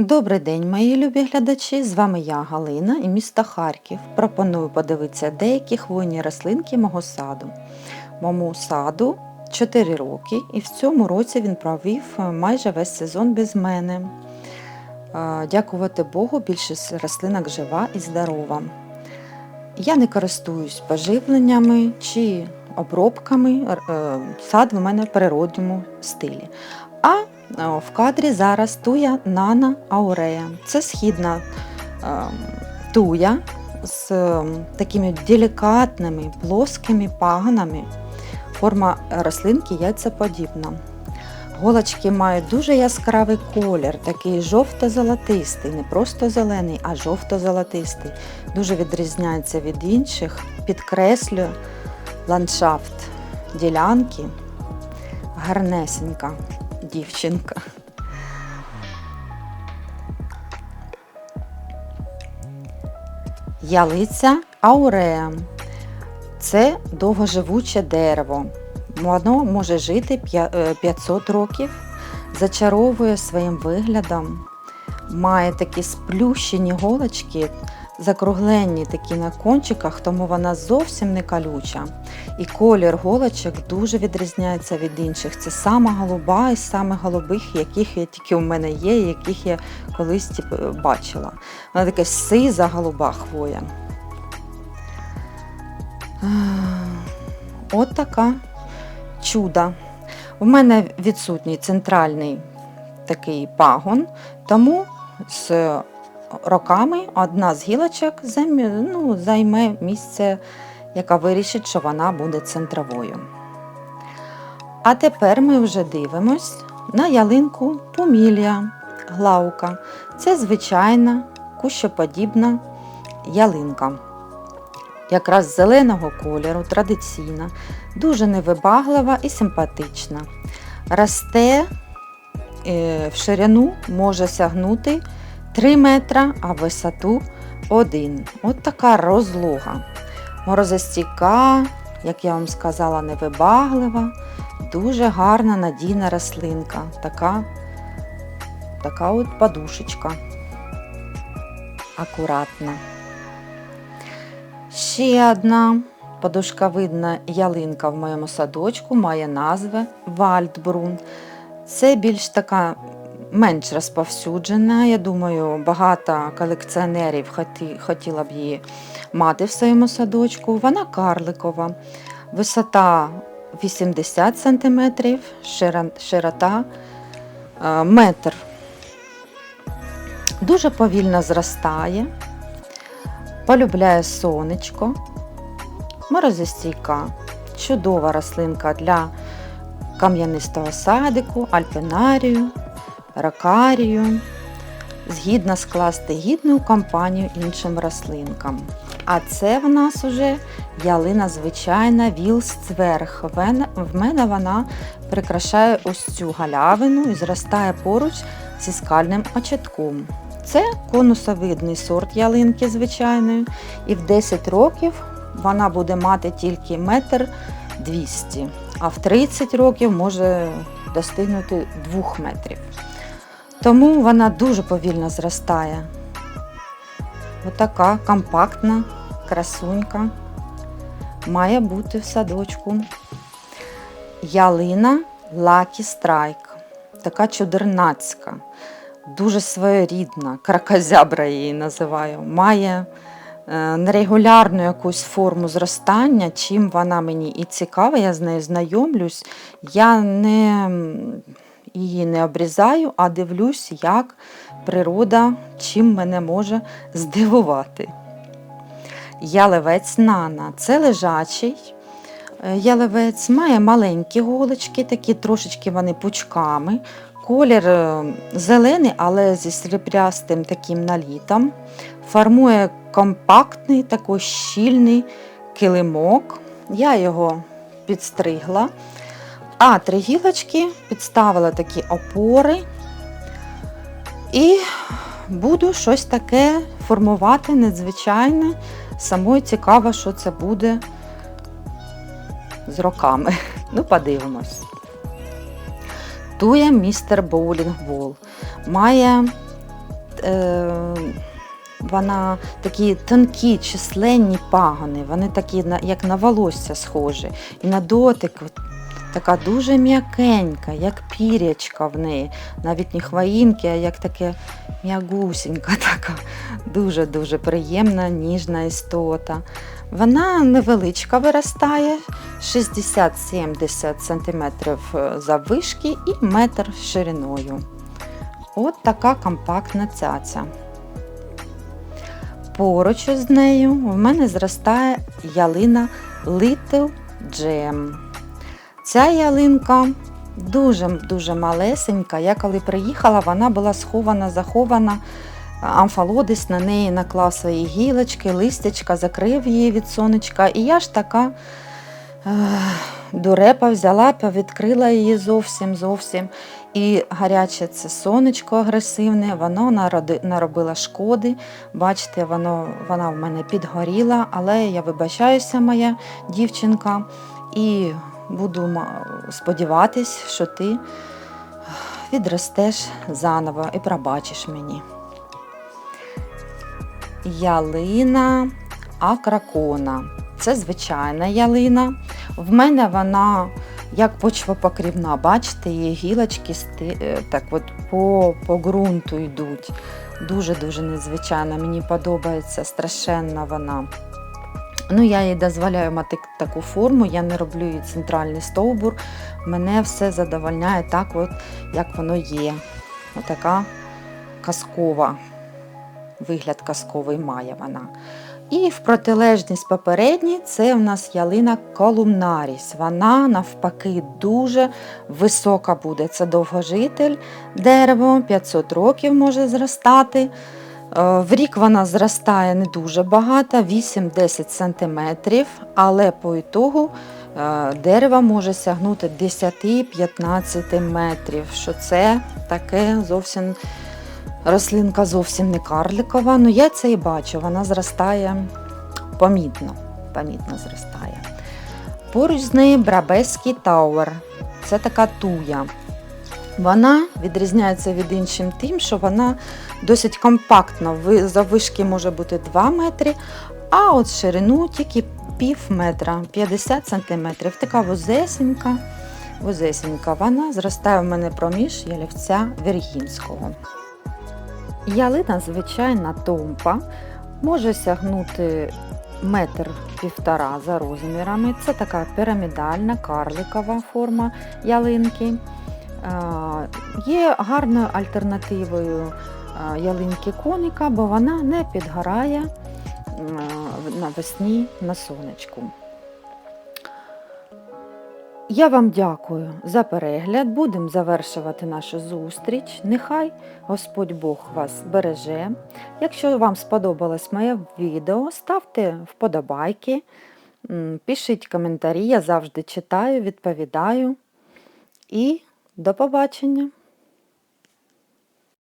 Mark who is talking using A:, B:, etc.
A: Добрий день, мої любі глядачі! З вами я, Галина і місто Харків. Пропоную подивитися деякі хвойні рослинки мого саду. Моєму саду 4 роки, і в цьому році він провів е, майже весь сезон без мене. Е, Дякувати Богу, більшість рослинок жива і здорова. Я не користуюсь поживленнями чи обробками. Е, Сад в мене в природньому стилі. А в кадрі зараз туя Нана Аурея. Це східна е, туя з е, такими делікатними плоскими пагонами. Форма рослинки яйцеподібна. Голочки мають дуже яскравий колір, такий жовто-золотистий, не просто зелений, а жовто-золотистий. Дуже відрізняється від інших, підкреслює ландшафт ділянки. Гарнесенька дівчинка. Ялиця ауреа. Це довгоживуче дерево. Воно може жити е, 500 років, зачаровує своїм виглядом, має такі сплющені голочки, закруглені такі на кончиках, тому вона зовсім не колюча. І колір голочок дуже відрізняється від інших. Це сама голуба із саме голубих, яких я тільки у мене є, і яких я колись типу, бачила. Вона така сиза голуба хвоя. От така чудо. У мене відсутній центральний такий пагон, тому з роками одна з гілочок ну, займе місце, яка вирішить, що вона буде центровою. А тепер ми вже дивимось на ялинку Пумілія глаука. Це звичайна кущоподібна ялинка. Якраз зеленого кольору, традиційна, дуже невибаглива і симпатична. Росте е, в ширину може сягнути 3 метра, а висоту 1. От така розлога. Морозостійка, як я вам сказала, невибаглива, дуже гарна надійна рослинка. Така, така от подушечка. Акуратна. Ще одна подушковидна ялинка в моєму садочку має назву Вальдбрун. Це більш така менш розповсюджена. Я думаю, багато колекціонерів хотіла б її мати в своєму садочку. Вона карликова, висота 80 см, широта е, метр. Дуже повільно зростає, полюбляє сонечко, морозостійка, чудова рослинка для кам'янистого садику, альпинарію, ракарію, згідно скласти гідну компанію іншим рослинкам. А це в нас уже ялина звичайна вілсцверг. Вен- В мене вона прикрашає ось цю галявину і зростає поруч зі скальним очатком. Це конусовидний сорт ялинки звичайної, і в 10 років вона буде мати тільки метр 200, а в 30 років може достигнути 2 метрів. Тому вона дуже повільно зростає. Отака компактна красунька має бути в садочку. Ялина Lucky Strike. Така чудернацька, дуже своєрідна, кракозябра її називаю. Має е, нерегулярну якусь форму зростання, чим вона мені і цікава, я з нею знайомлюсь. Я не, її не обрізаю, а дивлюсь, як природа чим мене може здивувати. Ялевець Нана це лежачий е, ялевець, має маленькі голочки, такі трошечки вони пучками. Колір е, зелений, але зі сріблястим таким налітом. Формує компактний, такий щільний килимок. Я його підстригла. А три гілочки підставила такі опори. І буду щось таке формувати надзвичайне. Самою цікаво, що це буде з роками. Ну, подивимось. Тує містер Боулінг Бол. Має е, вона такі тонкі, численні пагони, вони такі, як на волосся схожі. І на дотик от така дуже м'якенька, як пірячка в неї. Навіть не хвоїнки, а як таке м'ягусінька, така дуже-дуже приємна, ніжна істота. Вона невеличка виростає, 60-70 см заввишки і метр шириною. От така компактна цяця. Поруч з нею в мене зростає ялина Little Gem. Ця ялинка дуже-дуже малесенька. Я коли приїхала, вона була схована, захована. Амфалодис на неї наклав свої гілочки, листячка, закрив її від сонечка. І я ж така дурепа взяла, відкрила її зовсім зовсім. І гаряче це сонечко агресивне, воно наробило шкоди. Бачите, воно, вона в мене підгоріла, але я вибачаюся, моя дівчинка, і буду сподіватись, що ти відростеш заново і пробачиш мені. Ялина акракона. Це звичайна ялина. В мене вона як почвопокрівна. Бачите, її гілочки е, так от по, по ґрунту йдуть. Дуже-дуже незвичайна. Мені подобається страшенна вона. Ну, я їй дозволяю мати таку форму, я не роблю їй центральний стовбур. Мене все задовольняє так, от, як воно є. Отака казкова, вигляд казковий має вона. І в протилежність попередній це в нас ялина колумнаріс. Вона навпаки дуже висока буде. Це довгожитель дерево, 500 років може зростати. Е, В рік вона зростає не дуже багато, 8-10 см, але по ітогу е, дерево може сягнути 10-15 метрів. Що це таке зовсім рослинка зовсім не карликова. Ну я це і бачу, вона зростає помітно. Помітно зростає. Поруч з нею Брабеський Тауер. Це така туя. Вона відрізняється від іншим тим, що вона досить компактна. Ви- Заввишки може бути 2 метри, а от ширину тільки пів метра, 50 сантиметрів. Така вузесенька, вузесенька. Вона зростає в мене проміж ялівця Віргінського. Ялина звичайна томпа, може сягнути метр півтора за розмірами. Це така пірамідальна карликова форма ялинки. Є гарною альтернативою ялинки коника, бо вона не підгорає навесні на сонечку. Я вам дякую за перегляд. Будемо завершувати нашу зустріч. Нехай Господь Бог вас береже. Якщо вам сподобалось моє відео, ставте вподобайки, пишіть коментарі, я завжди читаю, відповідаю. І до побачення!